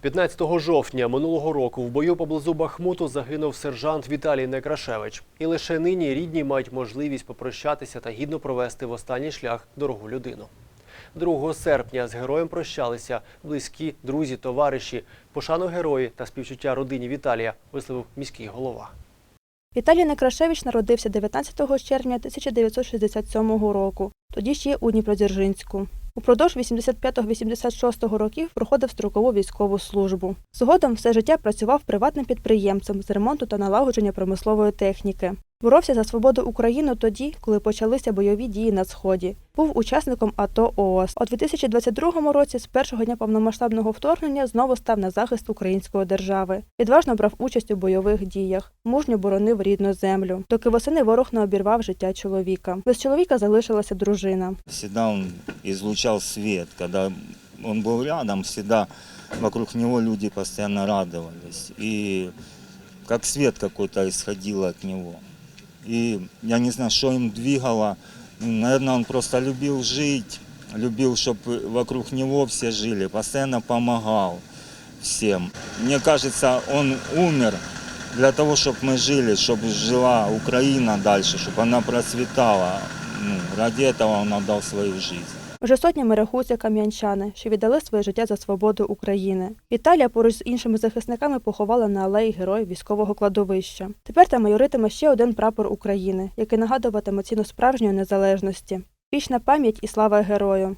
15 жовтня минулого року в бою поблизу Бахмуту загинув сержант Віталій Некрашевич. І лише нині рідні мають можливість попрощатися та гідно провести в останній шлях дорогу людину. 2 серпня з героєм прощалися близькі, друзі, товариші. Пошану герої та співчуття родині Віталія висловив міський голова. Віталій Некрашевич народився 19 червня 1967 року, тоді ще у Дніпродзержинську. Упродовж 85-86 років проходив строкову військову службу. Згодом все життя працював приватним підприємцем з ремонту та налагодження промислової техніки. Боровся за свободу України тоді, коли почалися бойові дії на сході. Був учасником АТО ООС. У 2022 році, з першого дня повномасштабного вторгнення, знову став на захист української держави. Відважно брав участь у бойових діях, мужньо боронив рідну землю, доки восени ворог не обірвав життя чоловіка. Без чоловіка залишилася дружина. Всегда он излучал свет. Когда он был рядом, всегда вокруг него люди постоянно радовались. И как свет какой-то исходил от него. И я не знаю, что им двигало. Наверное, он просто любил жить, любил, чтобы вокруг него все жили, постоянно помогал всем. Мне кажется, он умер для того, чтобы мы жили, чтобы жила Украина дальше, чтобы она процветала. Ну, ради этого он отдал свою жизнь. Вже сотнями рахуються кам'янчани, що віддали своє життя за свободу України. Віталія поруч з іншими захисниками поховала на алеї героїв військового кладовища. Тепер там майоритиме ще один прапор України, який нагадуватиме ціну справжньої незалежності. Вічна пам'ять і слава герою.